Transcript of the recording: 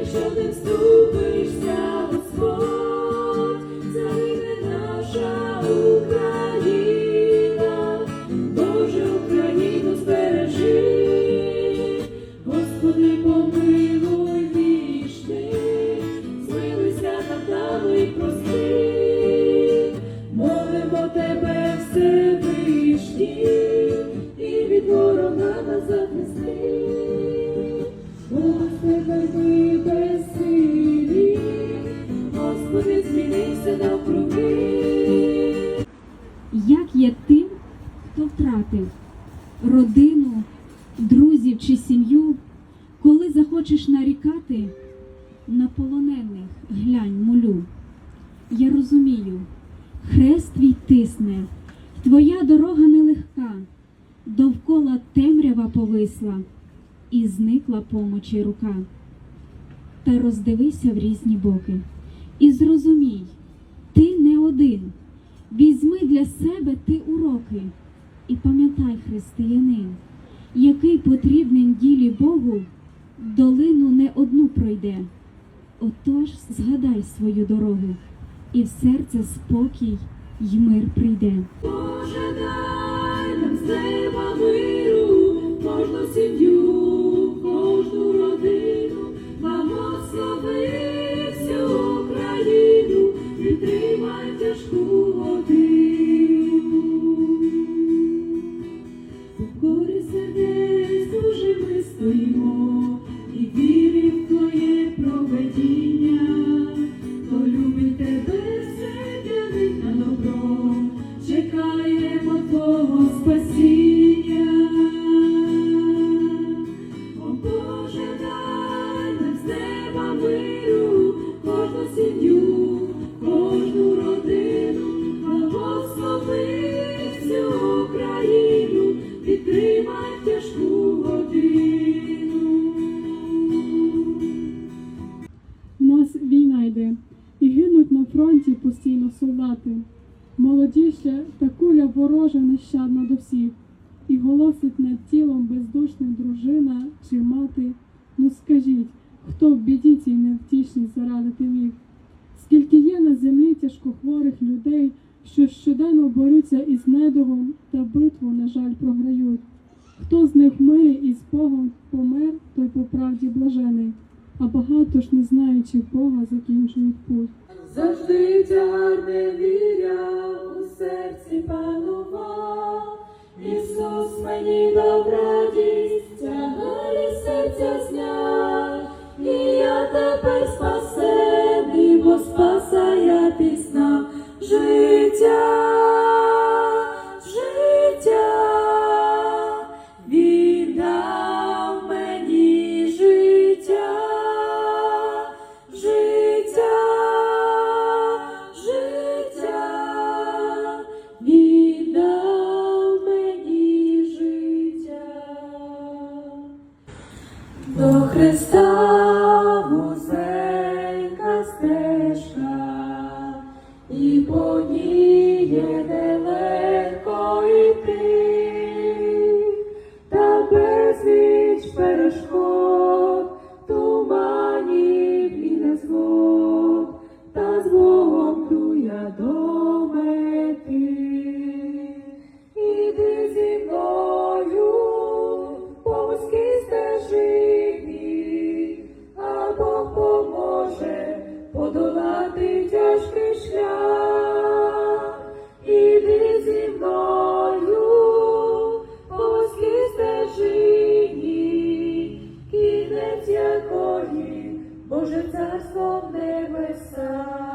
якщо ти вступишся, Господь, загине наша Україна, Боже, Україну збережи, Господи, помилуй вічний, змилуйся над нами і прости, молимо тебе, Всевишній, і від ворога нас захисти. Друзів чи сім'ю, коли захочеш нарікати на полонених глянь молю. Я розумію, хрест твій тисне, твоя дорога нелегка, довкола темрява повисла, і зникла помочі рука. Та роздивися в різні боки, і зрозумій, ти не один. Візьми для себе ти уроки і пам'ятай, християнин, який потрібний ділі Богу долину не одну пройде. Отож згадай свою дорогу, і в серце спокій й мир прийде. Боже, дай нам з неба миру, кожну сім'ю, фронті постійно солдати. Молоді ще та куля ворожа нещадна до всіх, і голосить над тілом бездушним дружина чи мати. Ну скажіть, хто в біді цій невтішній зарадити міг? Скільки є на землі тяжкохворих людей, що щоденно борються із недугом та битву, на жаль, програють. Хто з них в мирі і з Богом помер, той по правді блажений, а багато ж не знаючи Бога закінчують путь. Завжди тягар невіря Христа вузенька стежка, і по ній є нелегко йти, та безліч перешкод, Боже царство в небесах.